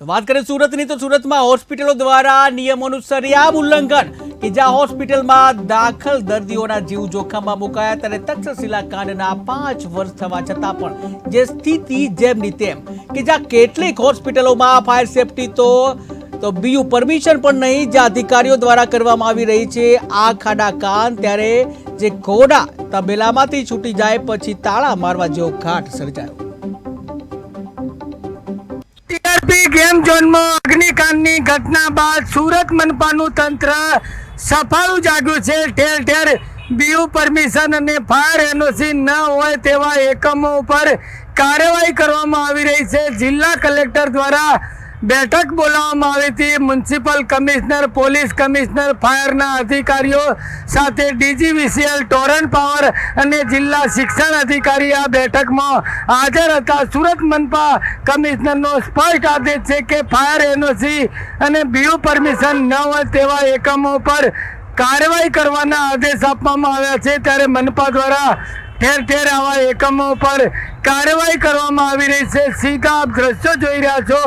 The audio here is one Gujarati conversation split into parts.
તો વાત કરીએ સુરતની, તો સુરતમાં હોસ્પિટલો દ્વારા નિયમોનું સરિયામ ઉલ્લંઘન. કે જ્યાં હોસ્પિટલમાં દાખલ દર્દીઓના જીવ જોખમમાં મુકાયા ત્યારે તક્ષશિલા કાંડના પાંચ વર્ષ થવા છતાં પણ જે સ્થિતિ જેમની તેમ, કે જ્યાં કેટલીક હોસ્પિટલોમાં ફાયર સેફટી તો તો બીયું પરમિશન પણ નહીં જે અધિકારીઓ દ્વારા કરવામાં આવી રહી છે, આ ખાડા કાન ત્યારે જે ઘોડા તબેલામાંથી છૂટી જાય, પછી તાળા મારવા જેવો ઘાટ સર્જાયો. ટીઆરપી ગેમ ઝોનમાં અગ્નિકાંડની ઘટના બાદ સુરત મનપાનું તંત્ર સફાળું જાગ્યું છે. ઠેર ઠેર બીયુ પરમિશન અને ફાયર એનઓસી ન હોય તેવા એકમો ઉપર કાર્યવાહી કરવામાં આવી રહી છે. જિલ્લા કલેક્ટર દ્વારા બેઠક બોલાવવામાં આવી હતી. મ્યુનિસિપલ કમિશનર પોલીસ કમિશનર ફાયરના અધિકારીઓ સાથે ડીજીવીસીએલ ટોરન પાવર અને જિલ્લા શિક્ષણ અધિકારી આ બેઠકમાં હાજર હતા. સુરત મનપા કમિશનરનો સ્પષ્ટ આદેશ છે કે ફાયર એનઓસી અને બીયુ પરમિશન ન હોય તેવા એકમો પર કાર્યવાહી કરવાના આદેશ આપવામાં આવ્યા છે. ત્યારે મનપા દ્વારા ઠેર ઠેર આવા એકમો પર કાર્યવાહી કરવામાં આવી રહી છે. સીધા આપ દ્રશ્યો જોઈ રહ્યા છો.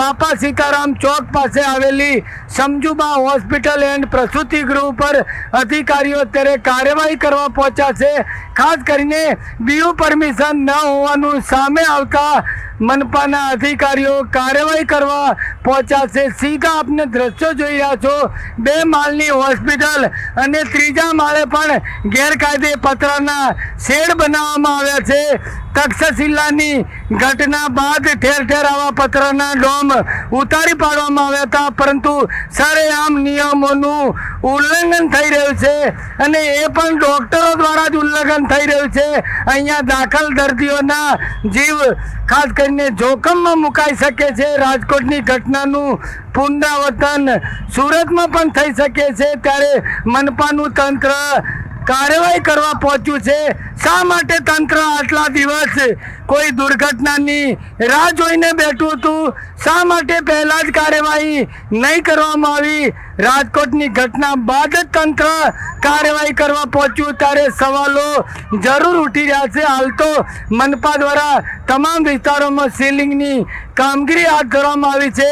બાપા સીતારામ ચોક પાસે આવેલી સમજુબા હોસ્પિટલ એન્ડ પ્રસૂતિ ગૃહ પર અધિકારીઓ અત્યારે કાર્યવાહી કરવા પહોંચ્યા છે. ખાસ કરીને બીયુ પરમિશન ન હોવાનું સામે આવતા મનપાના અધિકારીઓ કાર્યવાહી કરવા પહોંચ્યા છે. સીધા આપને દ્રશ્યો જોઈ રહ્યા છો. બે માળની હોસ્પિટલ અને ત્રીજા માળે પણ ગેરકાયદે પતરાના શેડ બનાવવામાં આવ્યા છે. તક્ષશિલાની ઘટના બાદ ઠેર ઠેર આવા પત્રના ડોમ ઉતારી પાડવામાં આવ્યા હતા, પરંતુ સરેઆમ નિયમોનું ઉલ્લંઘન થઈ રહ્યું છે અને એ પણ ડોક્ટરો દ્વારા જ ઉલ્લંઘન થઈ રહ્યું છે. અહીંયા દાખલ દર્દીઓના જીવ ખાસ કરીને જોખમમાં મુકાઈ શકે છે. રાજકોટની ઘટનાનું પુનરાવર્તન સુરતમાં પણ થઈ શકે છે. ત્યારે મનપાનું તંત્ર કાર્યવાહી કરવા પહોંચ્યું છે. શા માટે તંત્ર આટલા દિવસ કોઈ દુર્ઘટનાની રાહ જોઈને બેઠું હતું? શા માટે પહેલા જ કાર્યવાહી નહીં કરવામાં આવી? રાજકોટની ઘટના બાદ જ તંત્ર કાર્યવાહી કરવા પહોંચ્યું, ત્યારે સવાલો જરૂર ઉઠી રહ્યા છે. હાલ તો મનપા દ્વારા તમામ વિસ્તારોમાં સીલિંગની કામગીરી હાથ ધરવામાં આવી છે.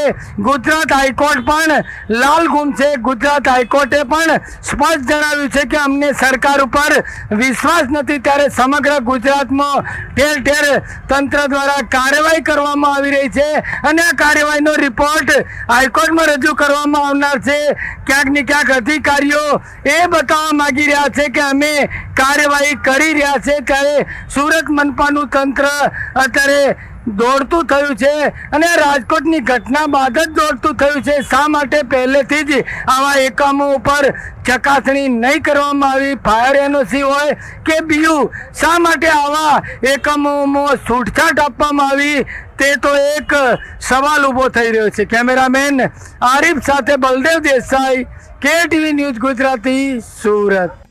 ગુજરાત હાઈકોર્ટ પણ લાલ ગુમ છે. ગુજરાત હાઈકોર્ટે પણ સ્પષ્ટ જણાવ્યું છે કે અમને સરકાર ઉપર વિશ્વાસ નથી. ત્યારે સમગ્ર ગુજરાતમાં ઠેર ઠેર તંત્ર દ્વારા કાર્યવાહી કરવામાં આવી રહી છે અને આ કાર્યવાહીનો રિપોર્ટ હાઈકોર્ટમાં રજૂ કરવામાં આવનાર છે. ક્યાંક ને ક્યાંક અધિકારીઓ એ બતાવવા માગી રહ્યા છે કે અમે કાર્યવાહી કરી રહ્યા છે ત્યારે સુરત મનપાનું તંત્ર અત્યારે દોડતું થયું છે અને રાજકોટની ઘટના બાદ જ દોડતું થયું છે. શા માટે પહેલેથી જ આવા એકમો ઉપર ચકાસણી નહીં કરવામાં આવી? ફાયર એનઓસી હોય કે બીયું? શા માટે આવા એકમોમાં છૂટછાટ આપવામાં આવી? તે તો એક સવાલ ઊભો થઈ રહ્યો છે. કેમેરામેન આરિફ સાથે બલદેવ દેસાઈ કે ટીવી ન્યૂઝ ગુજરાતી, સુરત.